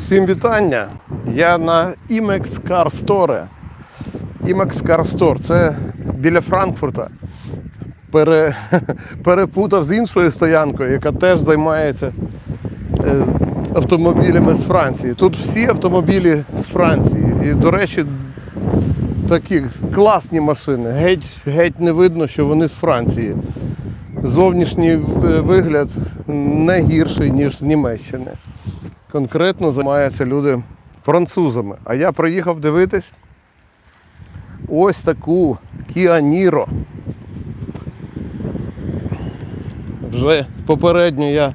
Всім вітання! Я на Imex Car Store. Imex Car Store це біля Франкфурта. Пере, перепутав з іншою стоянкою, яка теж займається е, автомобілями з Франції. Тут всі автомобілі з Франції. І, до речі, такі класні машини. Геть, геть не видно, що вони з Франції. Зовнішній вигляд не гірший, ніж з Німеччини конкретно займаються люди французами. А я приїхав дивитись ось таку Niro. Вже попередньо я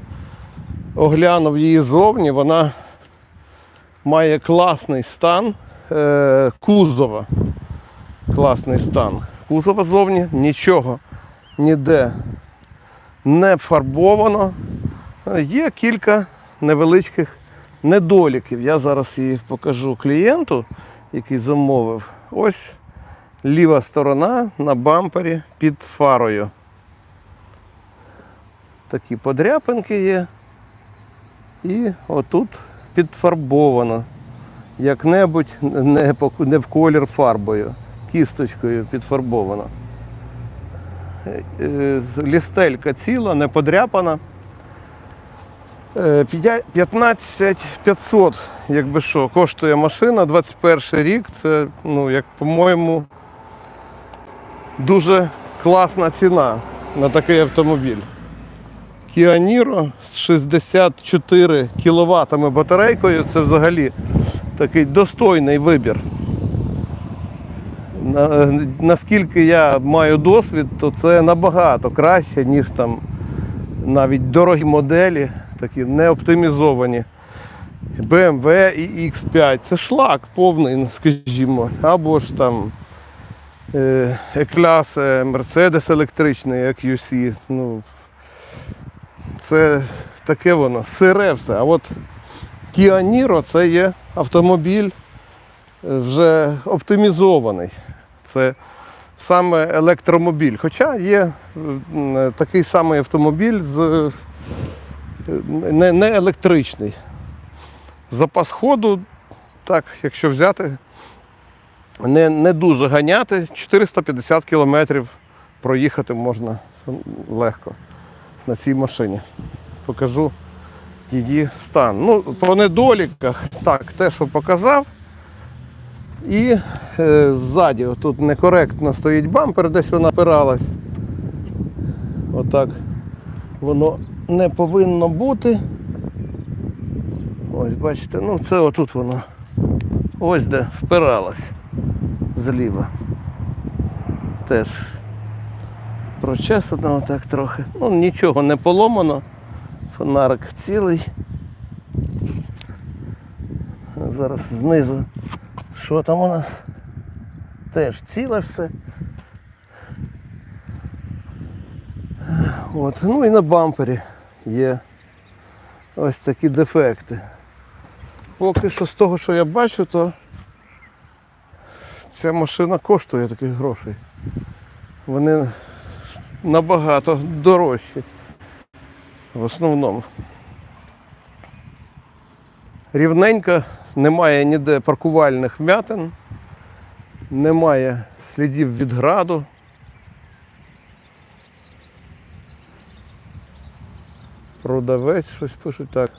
оглянув її зовні, вона має класний стан е, кузова. Класний стан. Кузова зовні нічого ніде не фарбовано. Є кілька невеличких недоліків. Я зараз її покажу клієнту, який замовив. Ось ліва сторона на бампері під фарою. Такі подряпинки є. І отут підфарбовано. Як-небудь не, в колір фарбою, кісточкою підфарбовано. Е, е, Лістелька ціла, не подряпана. Е, п'я- 15 500, якби що, коштує машина, 21 рік. Це, ну, як по-моєму, дуже класна ціна на такий автомобіль. Niro з 64 кВт батарейкою це взагалі такий достойний вибір. Наскільки я маю досвід, то це набагато краще, ніж там навіть дорогі моделі, такі не оптимізовані. BMW і X5. Це шлак повний, скажімо. Або ж там е, E-клас, е, Mercedes електричний, EQC. Ну, це таке воно, сире все. А от Kia Niro це є автомобіль е, вже оптимізований. Це саме електромобіль. Хоча є такий самий автомобіль з е, не, не електричний. Запас ходу, так, якщо взяти, не, не дуже ганяти, 450 кілометрів проїхати можна легко на цій машині. Покажу її стан. Ну, по недоліках, так, те, що показав. І е, ззаді тут некоректно стоїть бампер, десь вона опиралась. Отак воно не повинно бути. Ось бачите, ну це отут воно. Ось де впиралась зліва. Теж прочесано так трохи. Ну нічого не поломано. Фонарик цілий. Зараз знизу. Що там у нас? Теж ціле все. От. Ну і на бампері є ось такі дефекти. Поки що з того, що я бачу, то ця машина коштує таких грошей. Вони набагато дорожчі. В основному. Рівненько, немає ніде паркувальних вмятин, немає слідів від граду. Продавець щось пишуть так.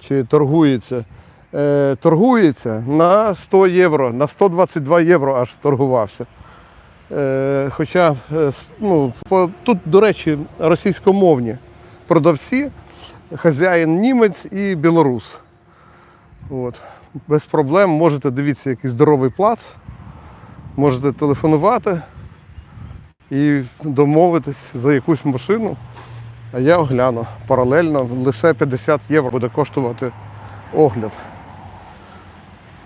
Чи торгується. Е, торгується на 100 євро, на 122 євро аж торгувався. Е, хоча е, ну, по, тут, до речі, російськомовні продавці, хазяїн німець і білорус. От. Без проблем можете дивіться який здоровий плац, можете телефонувати і домовитись за якусь машину. А я огляну паралельно, лише 50 євро буде коштувати огляд.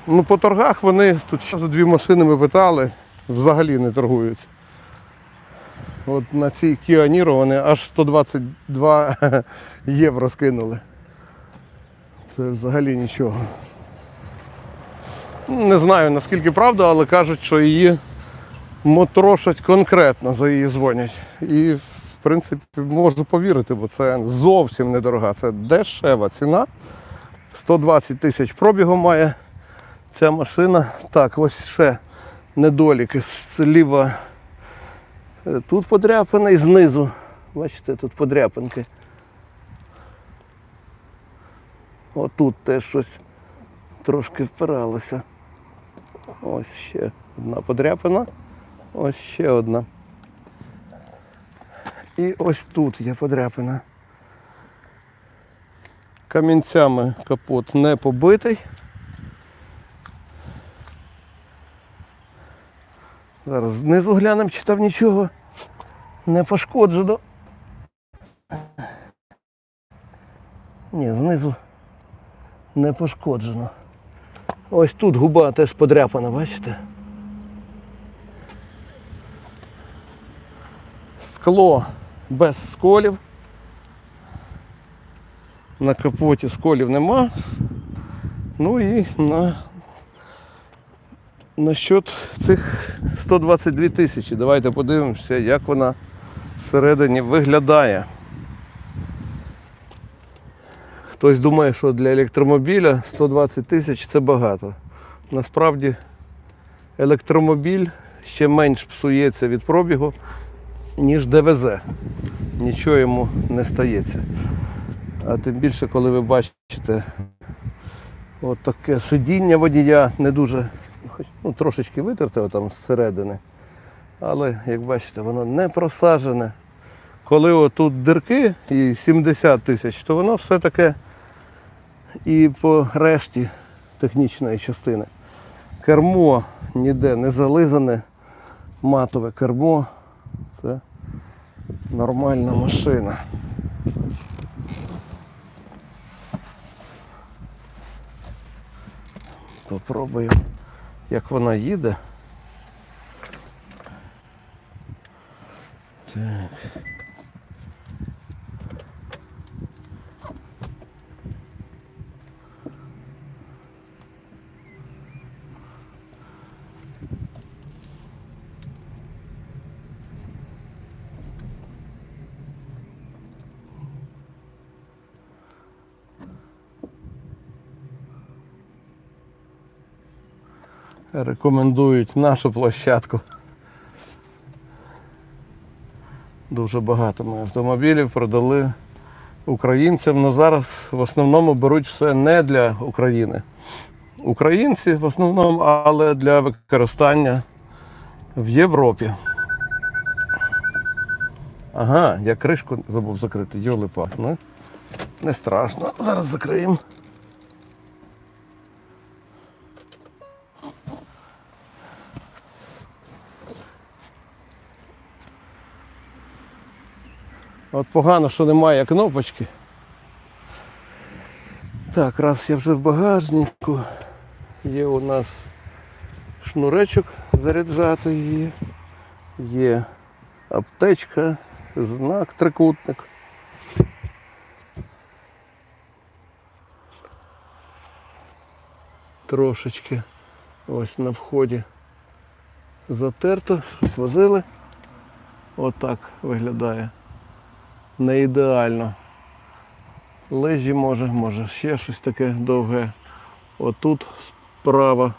Ну, по торгах вони тут ще за дві машини ми питали, взагалі не торгуються. От на цій Kia Niro вони аж 122 євро скинули. Це взагалі нічого. Не знаю наскільки правда, але кажуть, що її мотрошать конкретно за її дзвонять. І принципі можу повірити, бо це зовсім недорога. Це дешева ціна 120 тисяч пробігу має ця машина. Так, ось ще недоліки. Зліва е, тут подряпина і знизу. Бачите, тут подряпинки. Отут теж щось трошки впиралося. Ось ще одна подряпина. Ось ще одна. І ось тут є подряпина. Камінцями капот не побитий. Зараз знизу глянемо, чи там нічого не пошкоджено. Ні, знизу не пошкоджено. Ось тут губа теж подряпана, бачите? Скло без сколів. На капоті сколів нема. Ну і на, на счет цих 122 тисячі. Давайте подивимося, як вона всередині виглядає. Хтось думає, що для електромобіля 120 тисяч це багато. Насправді електромобіль ще менш псується від пробігу, ніж ДВЗ. Нічого йому не стається. А тим більше, коли ви бачите от сидіння водія, не дуже, хоч ну, трошечки витерте там зсередини. Але, як бачите, воно не просажене. Коли отут дирки і 70 тисяч, то воно все таке і по решті технічної частини. Кермо ніде не зализане, матове кермо. Це нормальна машина. Попробую, як вона їде. Так. Рекомендують нашу площадку. Дуже багато ми автомобілів продали українцям, але зараз в основному беруть все не для України. Українці в основному, але для використання в Європі. Ага, я кришку забув закрити, йоли пак. Ну, не страшно. Зараз закриємо. От погано, що немає кнопочки. Так, раз я вже в багажнику. Є у нас шнуречок заряджати її. Є аптечка, знак, трикутник. Трошечки ось на вході затерто, щось возили. Отак виглядає не ідеально. Лежі може, може ще щось таке довге. Отут справа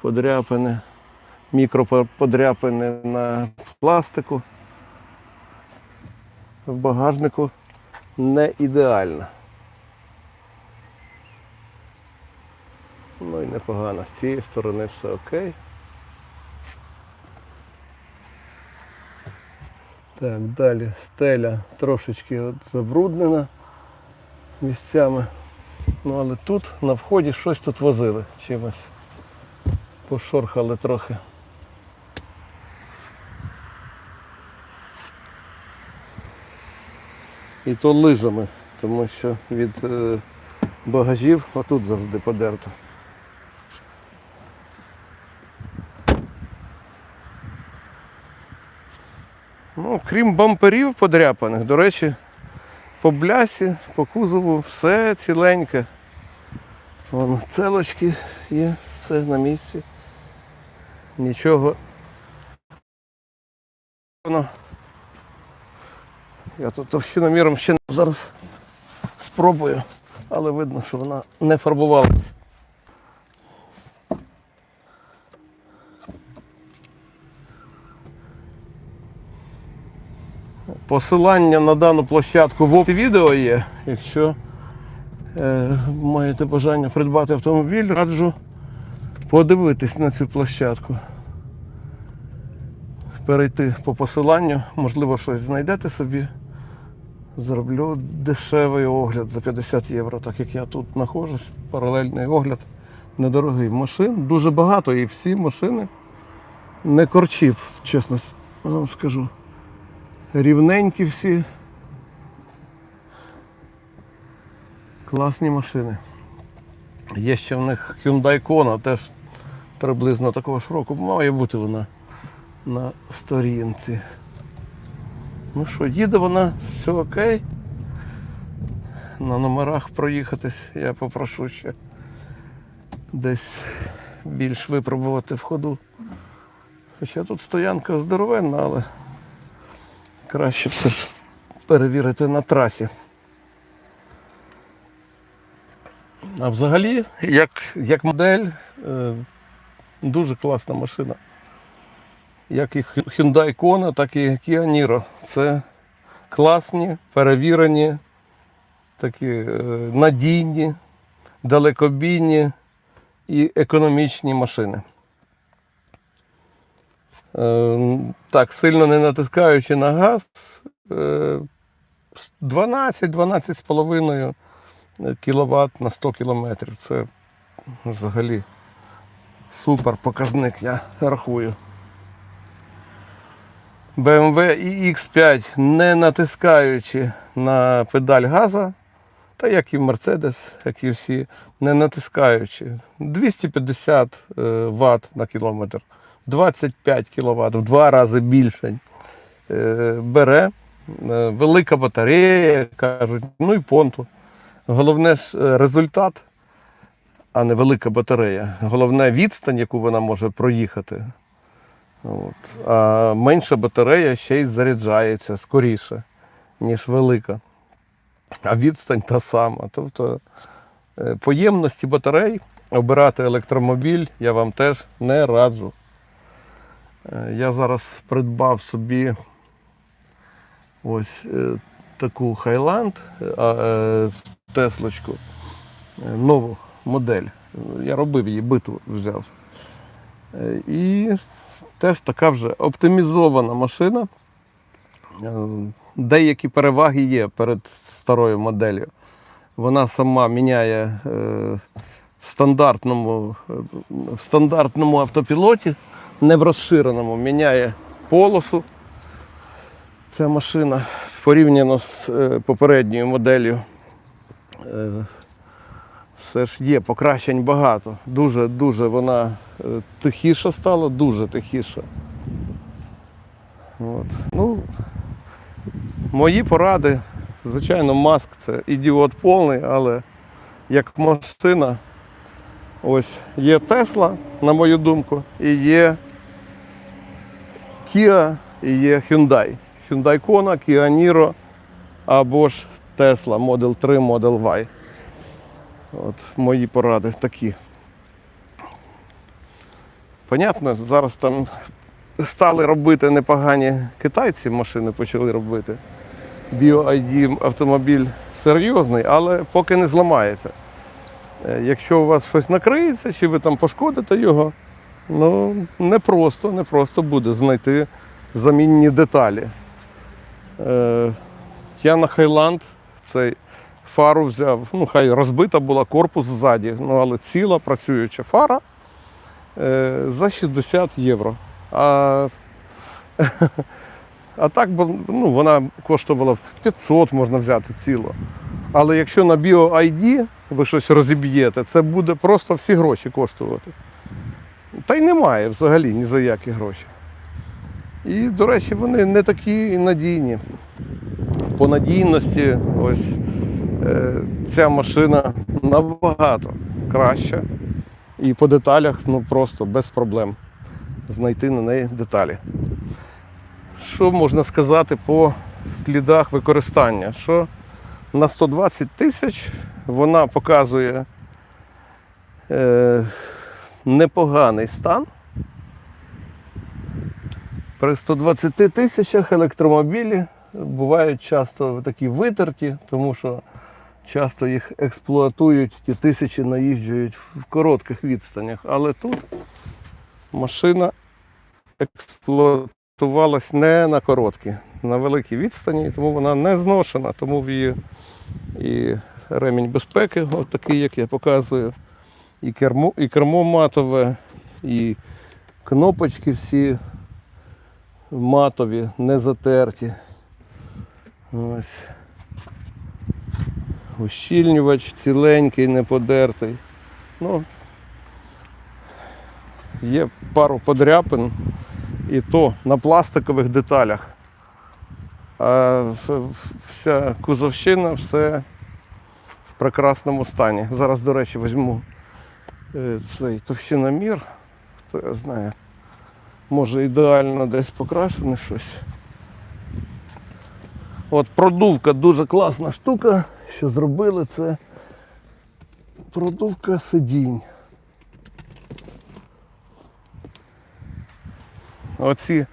подряпини, мікроподряпини на пластику. В багажнику не ідеально. Ну і непогано. З цієї сторони все окей. Так, далі стеля трошечки от забруднена місцями. Ну але тут на вході щось тут возили чимось. Пошорхали трохи. І то лижами, тому що від е, багажів отут завжди подерто. Крім бамперів подряпаних, до речі, по блясі, по кузову все ціленьке. Вон целочки є, все на місці. Нічого. Я тут товщиноміром ще зараз спробую але видно, що вона не фарбувалася. Посилання на дану площадку в описі відео є. Якщо е, маєте бажання придбати автомобіль, раджу подивитись на цю площадку. Перейти по посиланню, можливо, щось знайдете собі. Зроблю дешевий огляд за 50 євро, так як я тут знаходжусь. Паралельний огляд недорогий машин. Дуже багато і всі машини не корчів, чесно вам скажу. Рівненькі всі. Класні машини. Є ще в них Hyundai Kona, теж приблизно такого ж року. Має бути вона на сторінці. Ну що, їде вона, все окей. На номерах проїхатись я попрошу ще десь більш випробувати в ходу. Хоча тут стоянка здоровенна, але краще все ж перевірити на трасі. А взагалі, як, як модель, е, дуже класна машина. Як і Hyundai Kona, так і Kia Niro. Це класні, перевірені, такі е, надійні, далекобійні і економічні машини. Е, Так, сильно не натискаючи на газ, е, 12-12,5 кВт на 100 км. Це взагалі супер показник, я рахую. BMW iX5 не натискаючи на педаль газа, та як і Mercedes, як і всі, не натискаючи. 250 Вт на кілометр, 25 кВт, в два рази більше е, бере. Е, Велика батарея, кажуть, ну і понту. Головне ж е, результат, а не велика батарея. Головне відстань, яку вона може проїхати. От. А менша батарея ще й заряджається скоріше, ніж велика. А відстань та сама. Тобто е, по ємності батарей обирати електромобіль я вам теж не раджу. Е, Я зараз придбав собі ось е, таку Highland, е, Теслочку, нову модель. Я робив її, битву взяв. І теж така вже оптимізована машина. Деякі переваги є перед старою моделлю. Вона сама міняє в стандартному, в стандартному автопілоті, не в розширеному, міняє полосу. Ця машина порівняно з е, попередньою моделлю. е, Все ж є покращень багато. Дуже-дуже вона е, тихіша стала, дуже тихіша. От. Ну, мої поради, звичайно, маск це ідіот повний, але як машина, ось є Тесла, на мою думку, і є Kia, і є Hyundai. Hyundai Kona, Kia Niro або ж Tesla Model 3, Model Y. От мої поради такі. Понятно, зараз там стали робити непогані китайці, машини почали робити. BioID автомобіль серйозний, але поки не зламається. Е, Якщо у вас щось накриється, чи ви там пошкодите його, ну не просто, не просто буде знайти замінні деталі. Е, Я на Хайланд цей фару взяв, ну хай розбита була корпус ззаді, ну але ціла працююча фара е, за 60 євро. А, а так ну, вона коштувала 500, можна взяти ціло. Але якщо на BioID ви щось розіб'єте, це буде просто всі гроші коштувати. Та й немає взагалі ні за які гроші. І, до речі, вони не такі надійні. По надійності, ось е, ця машина набагато краща. І по деталях ну, просто без проблем знайти на неї деталі. Що можна сказати по слідах використання? Що на 120 тисяч. Вона показує е, непоганий стан. При 120 тисячах електромобілі бувають часто такі витерті, тому що часто їх експлуатують, ті тисячі наїжджують в коротких відстанях. Але тут машина експлуатувалась не на короткі, на великій відстані, тому вона не зношена, тому в її і ремінь безпеки, от як я показую, і кермо, і кермо матове, і кнопочки всі матові, не затерті. Ось. Ущільнювач ціленький, не подертий. Ну, є пару подряпин, і то на пластикових деталях. А вся кузовщина, все в прекрасному стані. Зараз, до речі, візьму цей товщиномір, хто я знає. Може ідеально десь покрашене щось. От продувка дуже класна штука, що зробили це продувка сидінь. Оці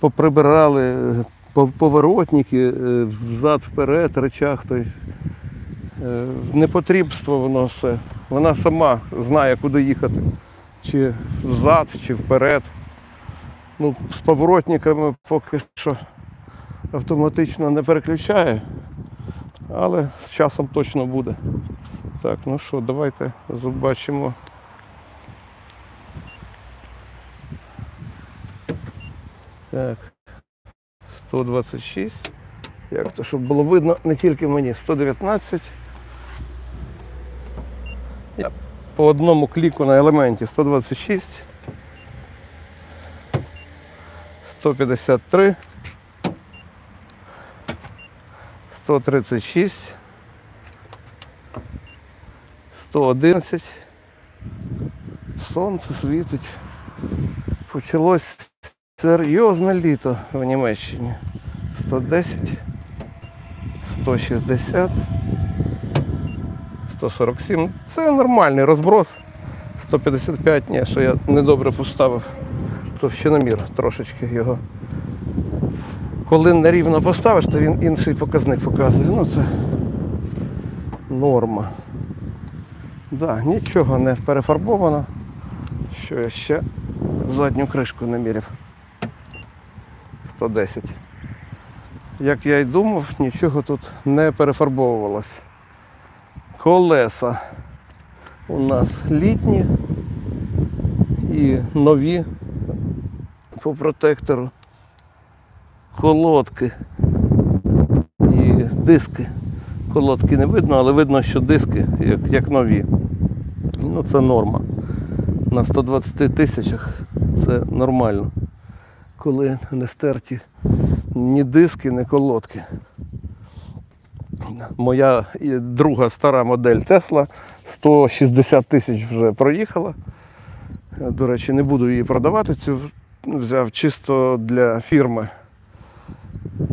поприбирали е, поворотники е, взад-вперед, речах той. Е, Непотрібство воно все. Вона сама знає, куди їхати. Чи взад, чи вперед. Ну, з поворотниками поки що автоматично не переключає, але з часом точно буде. Так, ну що, давайте побачимо. Так. 126. Як то, щоб було видно не тільки мені. 119. По одному кліку на елементі 126. 153. 136. 111. Сонце світить. Почалось серйозне літо в Німеччині. 110, 160, 147. Це нормальний розброс. 155, ні, що я недобре поставив товщиномір трошечки його. Коли нерівно поставиш, то він інший показник показує. Ну це норма. Да, нічого не перефарбовано. Що я ще задню кришку не міряв. 110. Як я й думав, нічого тут не перефарбовувалось. Колеса у нас літні і нові по протектору. Колодки і диски. Колодки не видно, але видно, що диски як, як нові. Ну це норма. На 120 тисячах це нормально. Коли не стерті ні диски, ні колодки. Моя друга стара модель Тесла 160 тисяч вже проїхала. Е, До речі, не буду її продавати. Цю взяв чисто для фірми.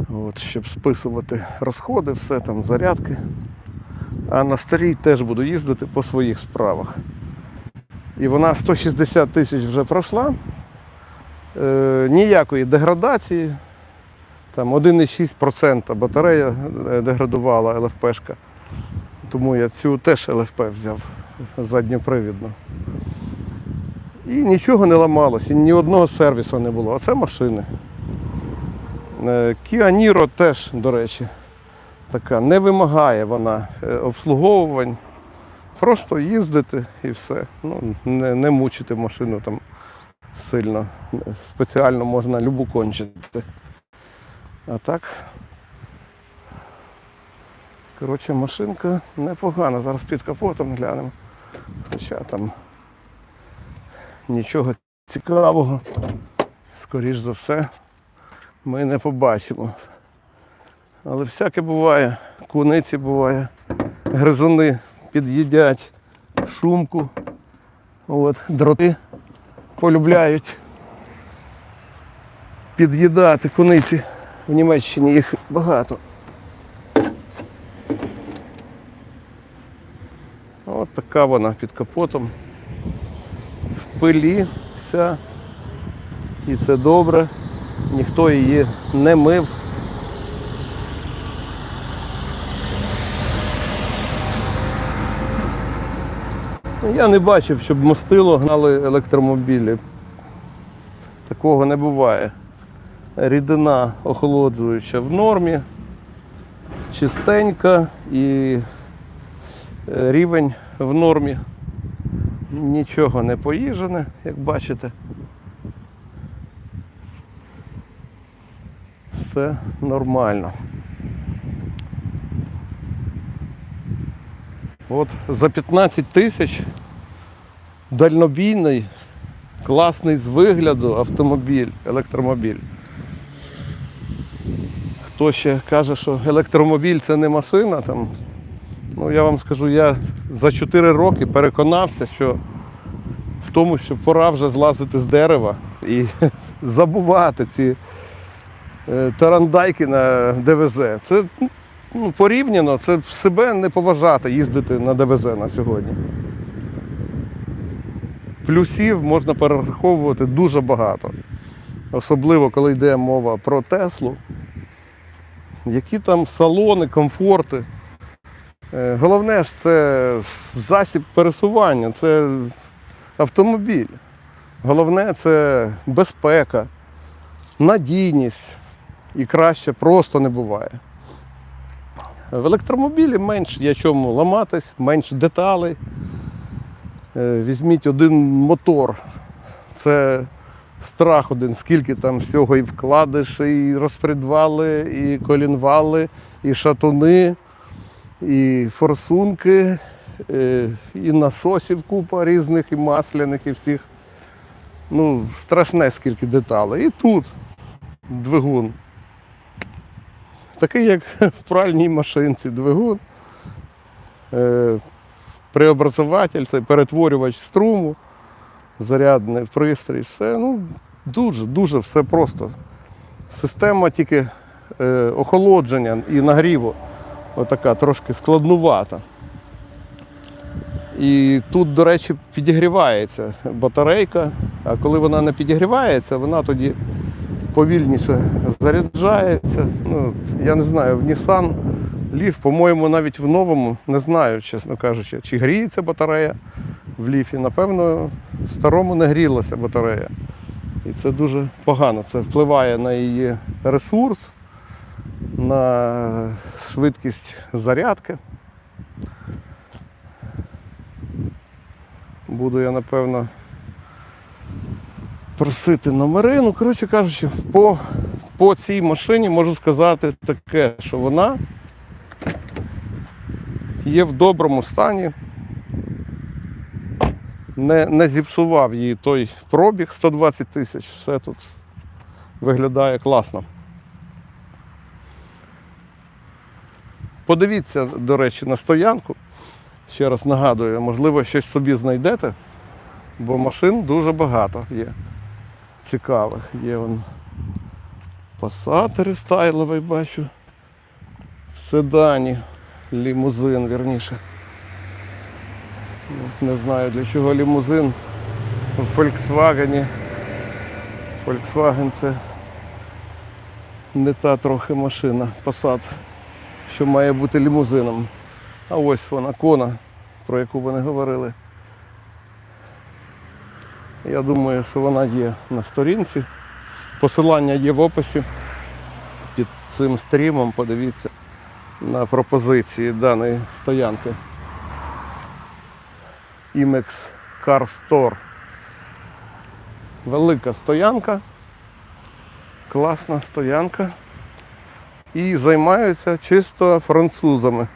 От, щоб списувати розходи, все там, зарядки. А на старій теж буду їздити по своїх справах. І вона 160 тисяч вже пройшла. Е, ніякої деградації. Там 1,6% батарея е, деградувала ЛФПшка. Тому я цю теж ЛФП взяв задньопривідну. І нічого не ламалося, ні одного сервісу не було. Оце машини. Е, Kia Niro теж, до речі, така не вимагає вона е, обслуговувань. Просто їздити і все. Ну, не, не мучити машину там сильно. Спеціально можна любу кончити. А так. Коротше, машинка непогана. Зараз під капотом глянемо. Хоча там нічого цікавого, скоріш за все, ми не побачимо. Але всяке буває, куниці буває, гризуни під'їдять шумку, от, дроти полюбляють під'їдати куниці. В Німеччині їх багато. От така вона під капотом. В пилі вся. І це добре. Ніхто її не мив. Я не бачив, щоб мостило гнали електромобілі. Такого не буває. Рідина охолоджуюча в нормі, чистенька і е, рівень в нормі. Нічого не поїжене, як бачите. Все нормально. От за 15 тисяч дальнобійний, класний з вигляду автомобіль, електромобіль. Хто ще каже, що електромобіль це не машина, там, ну я вам скажу, я за 4 роки переконався, що в тому, що пора вже злазити з дерева і забувати ці е, тарандайки на ДВЗ. Це ну, порівняно, це себе не поважати їздити на ДВЗ на сьогодні. Плюсів можна перераховувати дуже багато. Особливо, коли йде мова про Теслу. Які там салони, комфорти. Е, Головне ж це засіб пересування, це автомобіль. Головне це безпека, надійність. І краще просто не буває. В електромобілі менш є чому ламатись, менш деталей. Е, Візьміть один мотор. Це страх один, скільки там всього і вкладиш, і розпредвали, і колінвали, і шатуни, і форсунки, е, і насосів купа різних, і масляних, і всіх. Ну, страшне скільки деталей. І тут двигун. Такий, як в пральній машинці, двигун. Е, преобразователь, це перетворювач струму, зарядний пристрій, все. Ну, дуже, дуже все просто. Система тільки е, охолодження і нагріву отака трошки складнувата. І тут, до речі, підігрівається батарейка, а коли вона не підігрівається, вона тоді повільніше заряджається. Ну, я не знаю, в Nissan Leaf, по-моєму, навіть в новому не знаю, чесно кажучи, чи гріється батарея в ліфі. Напевно, в старому не грілася батарея. І це дуже погано. Це впливає на її ресурс, на швидкість зарядки. Буду я, напевно, просити номери. Ну, коротше кажучи, по, по цій машині можу сказати таке, що вона є в доброму стані. Не, не зіпсував її той пробіг 120 тисяч, все тут виглядає класно. Подивіться, до речі, на стоянку. Ще раз нагадую, можливо, щось собі знайдете, бо машин дуже багато є цікавих. Є он Passat рестайловий бачу. Седані лімузин, вірніше. Не знаю для чого лімузин в Volkswagen. Volkswagen це не та трохи машина. Passat, що має бути лімузином. А ось вона, кона, про яку вони говорили. Я думаю, що вона є на сторінці. Посилання є в описі під цим стрімом. Подивіться на пропозиції даної стоянки. Imex Car Store. Велика стоянка, класна стоянка. І займаються чисто французами.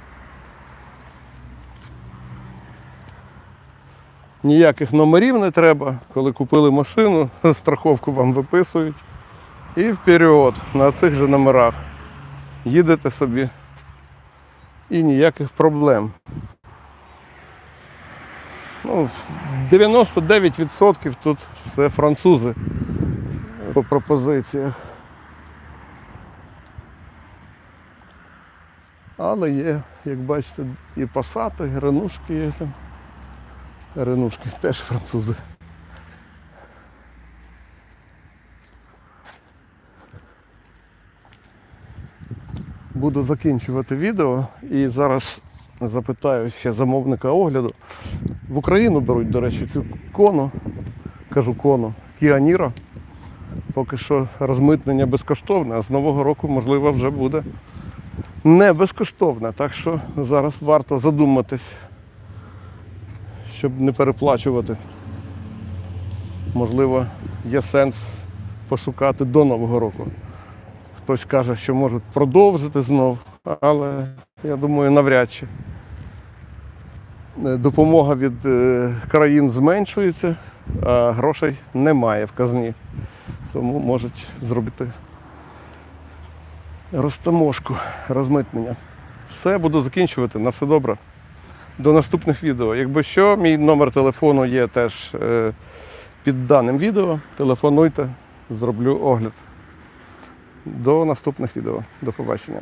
Ніяких номерів не треба. Коли купили машину, страховку вам виписують. І вперед на цих же номерах. Їдете собі і ніяких проблем. Ну, 99% тут все французи по пропозиціях. Але є, як бачите, і пасати, і гранушки є там. Ренушки теж французи. Буду закінчувати відео і зараз запитаю ще замовника огляду. В Україну беруть, до речі, цю кону, кажу кону, Niro. Поки що розмитнення безкоштовне, а з Нового року, можливо, вже буде не безкоштовне. Так що зараз варто задуматись, щоб не переплачувати. Можливо, є сенс пошукати до Нового року. Хтось каже, що можуть продовжити знов, але я думаю, навряд чи. Е, Допомога від е, країн зменшується, а грошей немає в казні. Тому можуть зробити розтаможку, розмитнення. Все, буду закінчувати. На все добре. До наступних відео. Якби що, мій номер телефону є теж е, під даним відео. Телефонуйте, зроблю огляд. До наступних відео. До побачення.